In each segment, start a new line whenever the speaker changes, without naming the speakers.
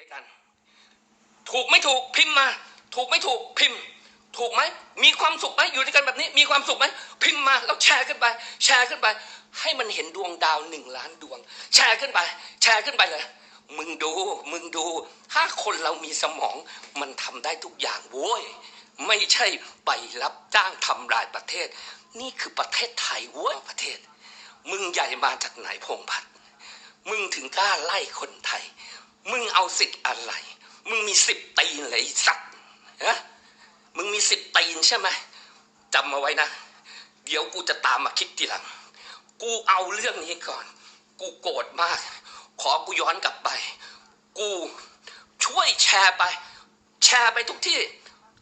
ด้วยกัน ถูกไม่ถูกพิมพ์มา ถูกไม่ถูกพิมพ์ ถูกไหมมีความสุขไหมอยู่ด้วยกันแบบนี้ มีความสุขไหมพิมพ์มาแล้วแชร์ขึ้นไป แชร์ขึ้นไป ให้มันเห็นดวงดาวหนึ่งล้านดวง แชร์ขึ้นไป แชร์ขึ้นไปเลยมึงดู มึงดู ถ้าคนเรามีสมอง มันทำได้ทุกอย่างโว้ย ไม่ใช่ไปรับจ้างทำลายประเทศ นี่คือประเทศไทยเว้ยประเทศ มึงใหญ่มาจากไหนพงษ์พัฒน์มึงถึงกล้าไล่คนไทย มึงเอาสิทธิ์อะไร มึงมีสิบตีนเลยสัตว์ฮะมึงมีสิบตีนใช่ไหมจำมาไว้นะ เดี๋ยวกูจะตามมาคิดทีหลัง กูเอาเรื่องนี้ก่อน กูโกรธมาก ขอกูย้อนกลับไป กูช่วยแชร์ไป แชร์ไปทุกที่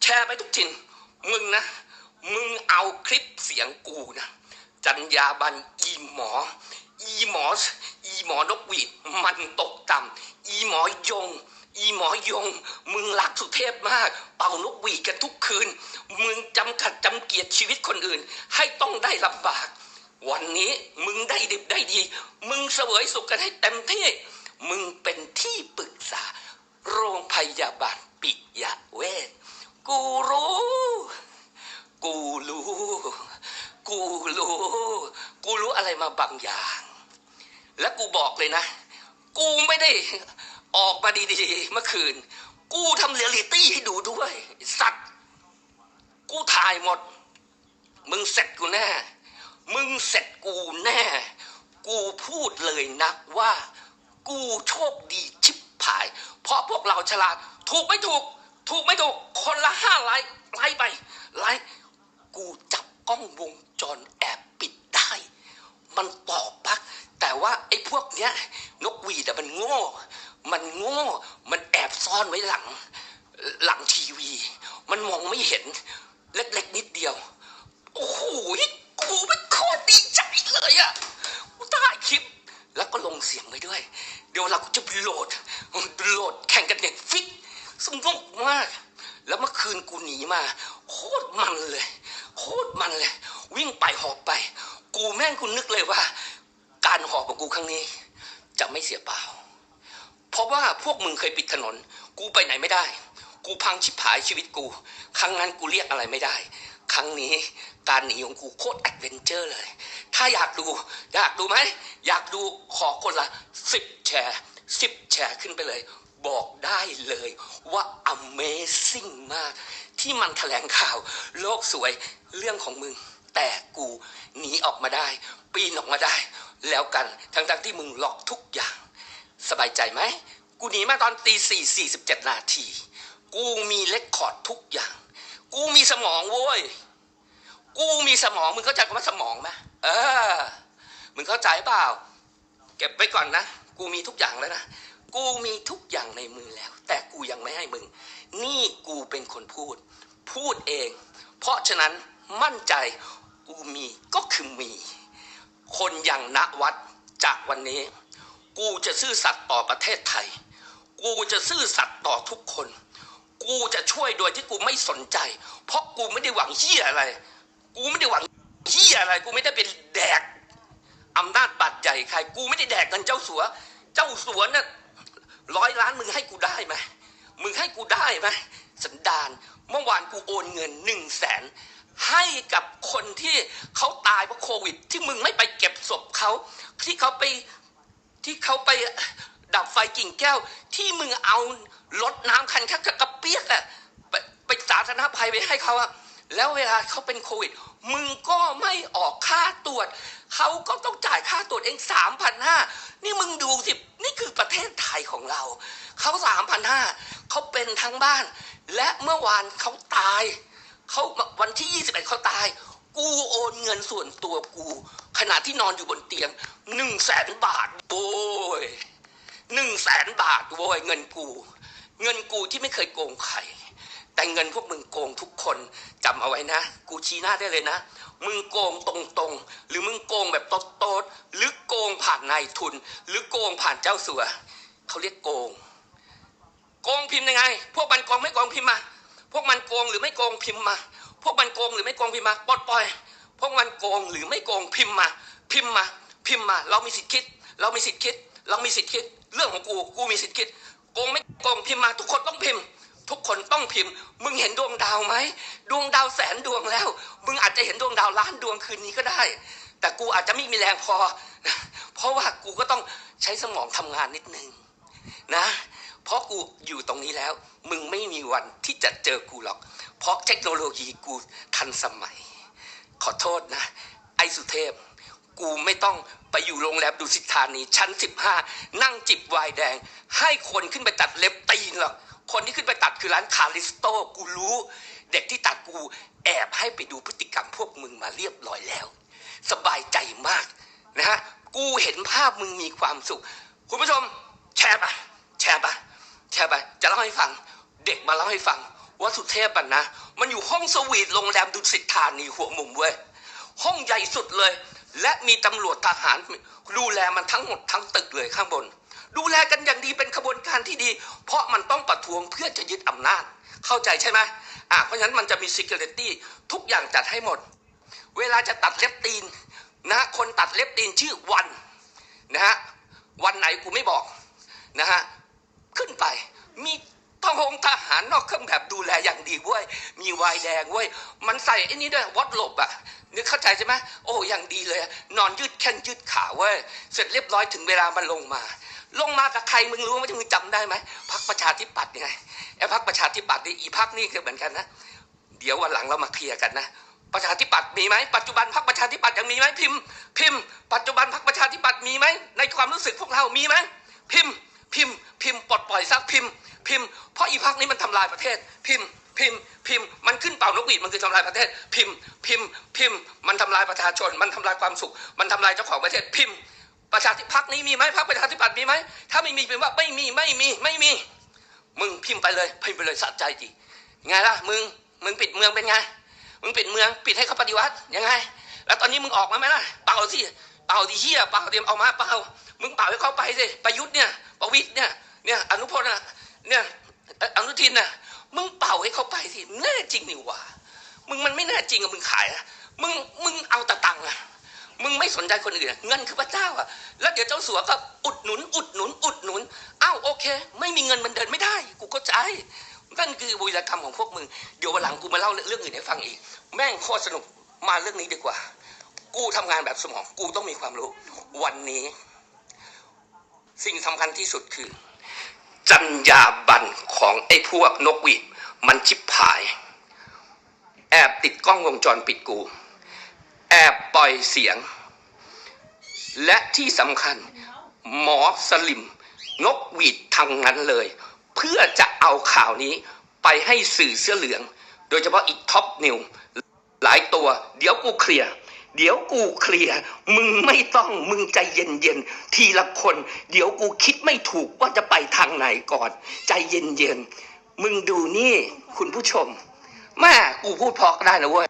แชร์ไปทุกถิ่นมึงนะ มึงเอาคลิปเสียงกูนะ จัญญาบันอีหมอ อีหมอ อีหมอนกหวีดมันตกต่ำ หมอยง อีหมอยง มึงหลักสุเทพมาก เป่านกหวีดกันทุกคืน มึงจำกัดจำเกียรติชีวิตคนอื่น ให้ต้องได้ลำบาก วันนี้มึงได้ดิบได้ดี มึงเสวยสุขกันให้เต็มที่ มึงเป็นที่ปรึกษา โรงพยาบาลปิยเวชกูรู้ กูรู้ กูรู้ กูรู้อะไรมาบางอย่าง และกูบอกเลยนะ กูไม่ได้ ออกมาดีๆเมื่อคืน กูทำเรียลิตี้ให้ดูด้วย สัตว์ กูถ่ายหมด มึงเสร็จกูแน่ มึงเสร็จกูแน่ กูพูดเลยนะว่า กูโชคดีชิบหาย เพราะพวกเราฉลาด ถูกไม่ถูก ถูกไม่ถูก คนละห้าไลค์ไลค์ไปไลค์กูจับกล้องวงจรแอบปิดได้ มันตอบปัก แต่ว่าไอ้พวกเนี้ย นกหวีดอะมันโง่ มันโง่ มันแอบซ่อนไว้หลัง หลังทีวี มันมองไม่เห็น เล็กๆนิดเดียว โอ้โหกูไม่โคตรดีใจเลยอะกูถ่ายคลิป แล้วก็ลงเสียงไว้ด้วย เดี๋ยวเราก็จะไปโหลด โหลดแข่งกันเด็กฟิกสนุกมาก แล้วเมื่อคืนกูหนีมา โคตรมันเลย โคตรมันเลย วิ่งไปหอบไป กูแม่งกูนึกเลยว่า การหอบของกูครั้งนี้ จะไม่เสียเปล่า ราะว่าพวกมึงเคยปิดถนน กูไปไหนไม่ได้ กูพังชิบหายชีวิตกู ครั้งนั้นกูเรียกอะไรไม่ได้ ครั้งนี้การหนีของกูโคตรแอดเวนเจอร์เลย ถ้าอยากดู อยากดูไหม อยากดูขอคนละสิบแชร์สิบแชร์ขึ้นไปเลย บอกได้เลยว่า Amazing มาก ที่มันแถลงข่าว โลกสวยเรื่องของมึง แต่กูหนีออกมาได้ ปีนออกมาได้ แล้วกันทั้งๆที่มึงล็อกทุกอย่าง สบายใจไหม กูหนีมาตอนตีสี่สี่สิบเจ็ดนาที กูมีเลคคอร์ดทุกอย่าง กูมีสมองโว้ย กูมีสมอง มึงเข้าใจคำว่าสมองไหมเออ มึงเข้าใจเปล่า เก็บไว้ก่อนนะ กูมีทุกอย่างแล้วนะ กูมีทุกอย่างในมือแล้ว แต่กูยังไม่ให้มึง นี่กูเป็นคนพูด พูดเอง เพราะฉะนั้นมั่นใจ กูมีก็คือมี คนอย่างณวัดจากวันนี้ กูจะซื่อสัตย์ต่อประเทศไทย กูจะซื่อสัตย์ต่อทุกคน กูจะช่วยโดยที่กูไม่สนใจ เพราะกูไม่ได้หวังเฮียอะไร กูไม่ได้หวังเฮียอะไร กูไม่ได้เป็นแดกอำนาจบาดใหญ่ใคร กูไม่ได้แดกเงินเจ้าสัว เจ้าสัวน่ะร้อยล้านมึงให้กูได้ไหมมึงให้กูได้ไหมสันดานเมื่อวานกูโอนเงินหนึ่งแสนให้กับคนที่เขาตายเพราะโควิด ที่มึงไม่ไปเก็บศพเขาที่เขาไป ที่เขาไปดับไฟกิ่งแก้ว ที่มึงเอารถน้ำคันแค่กระเปียกอะไปไปสาธารณภัยไปให้เขาอะแล้วเวลาเขาเป็นโควิด มึงก็ไม่ออกค่าตรวจ เขาก็ต้องจ่ายค่าตรวจเองสามพันห้านี่มึงดูสิ นี่คือประเทศไทยของเรา เขาสามพันห้าเขาเป็นทั้งบ้าน และเมื่อวานเขาตาย เขาวันที่21เขาตาย กูโอนเงินส่วนตัวกู ขณะที่นอนอยู่บนเตียงหนึ่งแสนบาทโอ้ยหนึ่งแสนบาทโว้ยเงินกู เงินกูที่ไม่เคยโกงใครแต่เงินพวกมึงโกงทุกคนจำเอาไว้นะ กูชี้หน้าได้เลยนะ มึงโกงตรงๆ หรือมึงโกงแบบโต๊ดๆหรือโกงผ่านนายทุน หรือโกงผ่านเจ้าสัวเขาเรียกโกง โกงพิมพ์ยังไง พวกมันโกงไม่โกงพิมพ์มา พวกมันโกงหรือไม่โกงพิมพ์มา พวกมันโกงหรือไม่โกงพิมพ์มาปลดปล่อย พวกมันโกงหรือไม่โกงพิมพ์มา พิมพ์มา พิมพ์มา เรามีสิทธิ์คิด เรามีสิทธิ์คิด เรามีสิทธิ์คิด เรื่องของกู กูมีสิทธิ์คิด โกงไม่โกงพิมพ์มา ทุกคนต้องพิมพ์ ทุกคนต้องพิมพ์ มึงเห็นดวงดาวไหม ดวงดาวแสนดวงแล้ว มึงอาจจะเห็นดวงดาวล้านดวงคืนนี้ก็ได้ แต่กูอาจจะไม่มีแรงพอ เพราะว่ากูก็ต้องใช้สมองทำงานนิดนึงนะ เพราะกูอยู่ตรงนี้แล้ว มึงไม่มีวันที่จะเจอกูหรอก เพราะเทคโนโลยีกูทันสมัย อโทษนะ ไอ้สุเทพ กูไม่ต้องไปอยู่โรงแรมดุสิธานี ชั้น 15 นั่งจิบไวน์แดง ให้คนขึ้นไปตัดเล็บตีนหรอกคนที่ขึ้นไปตัดคือร้านคาริสโตกูรู้ เด็กที่ตัดกูแอบให้ไปดูพฤติกรรมพวกมึงมาเรียบร้อยแล้ว สบายใจมากนะฮะกูเห็นภาพมึงมีความสุข คุณผู้ชม แชร์ไปแชร์ไปแชร์ไปจะเล่าให้ฟัง เด็กมาเล่าให้ฟัง ว่าสุเทพอะนะ มันอยู่ห้องสวีทโรงแรมดุสิตธานีหัวมุมเว้ย ห้องใหญ่สุดเลย และมีตำรวจทหาร ดูแลมันทั้งหมดทั้งตึกเลยข้างบน ดูแลกันอย่างดีเป็นขบวนการที่ดี เพราะมันต้องประท้วงเพื่อจะยึดอำนาจ เข้าใจใช่ไหมอะเพราะฉะนั้นมันจะมี security ทุกอย่างจัดให้หมด เวลาจะตัดเล็บตีนนะคนตัดเล็บตีนชื่อวันนะฮะวันไหนกูไม่บอกนะฮะขึ้นไปมี ทหงทหารนอกเครื่องแบบดูแลอย่างดีเว้ย มีวายแดงเว้ย มันใส่ไอ้นี่ด้วยวัดหลบอะนึกเข้าใจใช่ไหมโอ้อย่างดีเลย นอนยืดแข้งยืดขาเว้ย เสร็จเรียบร้อยถึงเวลามันลงมา ลงมากับใครมึงรู้ไหมมึงจำได้ไหมพักประชาธิปัตย์ยังไงไอ้พักประชาธิปัตย์นี่อีพักนี่คือเหมือนกันนะ เดี๋ยววันหลังเรามาเคลียร์กันนะประชาธิปัตย์มีไหมปัจจุบันพรรคประชาธิปัตย์ยังมีไหมพิมพ์ พิมพ์ ปัจจุบันพรรคประชาธิปัตย์มีไหมในความรู้สึกพวกเรามีไหมพิมพ์ พิมพ์พิมพ์ปลดปล่อยซักพิมพ์ พิมพ์เพราะอีพักนี้มันทำลายประเทศ พิมพ์ พิมพ์ พิมพ์ มันขึ้นเป่านกหวีดมันคือทำลายประเทศ พิมพ์ พิมพ์ พิมพ์ มันทำลายประชาชน มันทำลายความสุข มันทำลายเจ้าของประเทศ พิมพ์ ประชาธิพักนี้มีไหมพรรคประชาธิปัตย์มีไหมถ้าไม่มีพิมพ์ว่าไม่มีไม่มีไม่มี มึงพิมพ์ไปเลยพิมพ์ไปเลยสะใจจีไงล่ะมึงมึงปิดเมืองเป็นไง มึงปิดเมืองปิดให้เขาปฏิวัติยังไง แล้วตอนนี้มึงออกมาไหมล่ะเป่าสิเป่าดิเฮียเป่าเตรียมเอามาเป่ามึงเป่าให้เขาไปสิประยุทธ์เนี่ย ประวิตรเนี่ยเนี่ยอนุพลน่ะเนี่ยอนุทินน่ะมึงเป่าให้เขาไปสิแน่จริงนี่หว่ามึงมันไม่แน่จริงอะมึงขายอะมึงมึงเอาแต่ตังค์อะมึงไม่สนใจคนอื่นเงินคือพระเจ้าอะแล้วเดี๋ยวเจ้าสัวก็อุดหนุน อุดหนุน อุดหนุนอ้าวโอเค ไม่มีเงินมันเดินไม่ได้ กูเข้าใจนั่นคือวีรกรรมของพวกมึงเดี๋ยววันหลังกูมาเล่าเรื่องอื่นให้ฟังอีก แม่งโคตรสนุกมาเรื่องนี้ดีกว่า กูทำงานแบบสมอง กูต้องมีความรู้ วันนี้ สิ่งสำคัญที่สุดคือจรรยาบรรณของไอ้พวกนกหวีดมันชิบหาย แอบติดกล้องวงจรปิดกู แอบปล่อยเสียง และที่สำคัญหมอสลิม นกหวีดทำงั้นเลย เพื่อจะเอาข่าวนี้ไปให้สื่อเสื้อเหลือง โดยเฉพาะอีกท็อปนิวหลายตัว เดี๋ยวกูเคลียร์ เดี๋ยวกูเคลียร์ มึงไม่ต้องมึงใจเย็นๆ ทีละคน เดี๋ยวกูคิดไม่ถูกว่าจะไปทางไหนก่อน ใจเย็นๆ มึงดูนี่ คุณผู้ชมแม่กูพูดพอกได้นะเว้ย